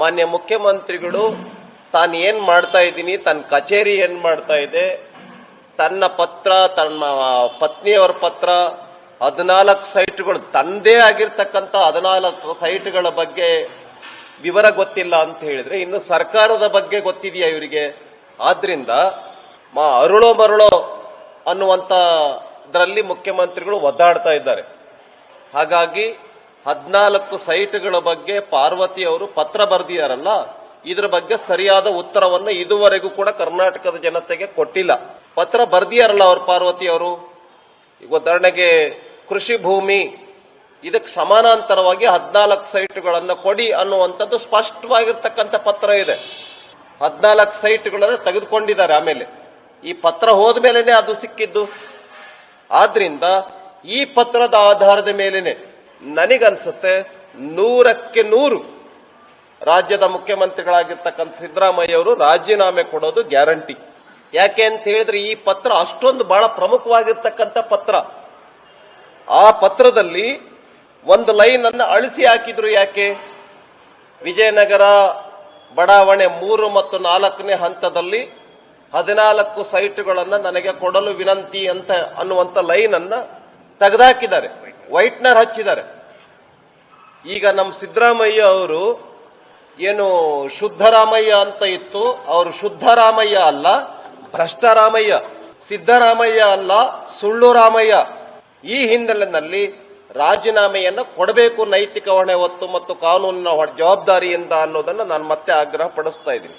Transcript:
ಮಾನ್ಯ ಮುಖ್ಯಮಂತ್ರಿಗಳು, ತಾನು ಏನ್ ಮಾಡ್ತಾ ಇದ್ದೀನಿ ತನ್ನ ಕಚೇರಿ ಏನ್ ಮಾಡ್ತಾ ಇದೆ, ತನ್ನ ಪತ್ರ, ತನ್ನ ಪತ್ನಿಯವರ ಪತ್ರ, ಹದಿನಾಲ್ಕು ಸೈಟ್ಗಳು ತಂದೇ ಆಗಿರ್ತಕ್ಕಂಥ ಹದಿನಾಲ್ಕು ಸೈಟ್ಗಳ ಬಗ್ಗೆ ವಿವರ ಗೊತ್ತಿಲ್ಲ ಅಂತ ಹೇಳಿದ್ರೆ, ಇನ್ನು ಸರ್ಕಾರದ ಬಗ್ಗೆ ಗೊತ್ತಿದೆಯಾ ಇವರಿಗೆ? ಆದ್ರಿಂದ, ಮಾ ಅರುಳೋ ಮರುಳೋ ಅನ್ನುವಂತ ಇದರಲ್ಲಿ ಮುಖ್ಯಮಂತ್ರಿಗಳು ಒದ್ದಾಡ್ತಾ ಇದ್ದಾರೆ. ಹಾಗಾಗಿ ಹದಿನಾಲ್ಕು ಸೈಟ್ಗಳ ಬಗ್ಗೆ ಪಾರ್ವತಿ ಅವರು ಪತ್ರ ಬರೆದಿಯಾರಲ್ಲ, ಇದರ ಬಗ್ಗೆ ಸರಿಯಾದ ಉತ್ತರವನ್ನು ಇದುವರೆಗೂ ಕೂಡ ಕರ್ನಾಟಕದ ಜನತೆಗೆ ಕೊಟ್ಟಿಲ್ಲ. ಪತ್ರ ಬರೆದಿಯಾರಲ್ಲ ಅವರು ಪಾರ್ವತಿ ಅವರು ಈಗ ಉದಾಹರಣೆಗೆ ಕೃಷಿ ಭೂಮಿ, ಇದಕ್ಕೆ ಸಮಾನಾಂತರವಾಗಿ ಹದಿನಾಲ್ಕು ಸೈಟ್ಗಳನ್ನು ಕೊಡಿ ಅನ್ನುವಂಥದ್ದು ಸ್ಪಷ್ಟವಾಗಿರ್ತಕ್ಕಂಥ ಪತ್ರ ಇದೆ. ಹದಿನಾಲ್ಕು ಸೈಟ್ಗಳನ್ನು ತೆಗೆದುಕೊಂಡಿದ್ದಾರೆ ಆಮೇಲೆ. ಈ ಪತ್ರ ಹೋದ್ಮೇಲೆನೆ ಅದು ಸಿಕ್ಕಿದ್ದು. ಆದ್ರಿಂದ ಈ ಪತ್ರದ ಆಧಾರದ ಮೇಲೆನೆ ನನಗನ್ಸುತ್ತೆ ನೂರಕ್ಕೆ ನೂರು ರಾಜ್ಯದ ಮುಖ್ಯಮಂತ್ರಿಗಳಾಗಿರ್ತಕ್ಕಂಥ ಸಿದ್ದರಾಮಯ್ಯ ಅವರು ರಾಜೀನಾಮೆ ಕೊಡೋದು ಗ್ಯಾರಂಟಿ. ಯಾಕೆ ಅಂತ ಹೇಳಿದ್ರೆ ಈ ಪತ್ರ ಅಷ್ಟೊಂದು ಬಹಳ ಪ್ರಮುಖವಾಗಿರ್ತಕ್ಕಂಥ ಪತ್ರ. ಆ ಪತ್ರದಲ್ಲಿ ಒಂದು ಲೈನ್ ಅನ್ನು ಅಳಿಸಿ ಹಾಕಿದ್ರು ಯಾಕೆ? ವಿಜಯನಗರ ಬಡಾವಣೆ ಮೂರು ಮತ್ತು ನಾಲ್ಕನೇ ಹಂತದಲ್ಲಿ ಹದಿನಾಲ್ಕು ಸೈಟ್ಗಳನ್ನು ನನಗೆ ಕೊಡಲು ವಿನಂತಿ ಅಂತ ಅನ್ನುವಂಥ ಲೈನ್ ಅನ್ನ ತೆಗೆದಾಕಿದ್ದಾರೆ. ವೈಟ್ನರ್ ಹಚ್ಚಿದ್ದಾರೆ. ಈಗ ನಮ್ಮ ಸಿದ್ದರಾಮಯ್ಯ ಅವರು ಏನು ಶುದ್ಧರಾಮಯ್ಯ ಅಂತ ಇತ್ತು, ಅವರು ಶುದ್ಧರಾಮಯ್ಯ ಅಲ್ಲ, ಭ್ರಷ್ಟರಾಮಯ್ಯ. ಸಿದ್ದರಾಮಯ್ಯ ಅಲ್ಲ ಸುಳ್ಳು ರಾಮಯ್ಯ ಈ ಹಿನ್ನೆಲೆಯಲ್ಲಿ ರಾಜೀನಾಮೆಯನ್ನು ಕೊಡಬೇಕು ನೈತಿಕ ಹೊಣೆ ಹೊತ್ತು ಮತ್ತು ಕಾನೂನಿನ ಜವಾಬ್ದಾರಿಯಿಂದ ಅನ್ನೋದನ್ನು ನಾನು ಮತ್ತೆ ಆಗ್ರಹ ಪಡಿಸ್ತಾ ಇದ್ದೀನಿ.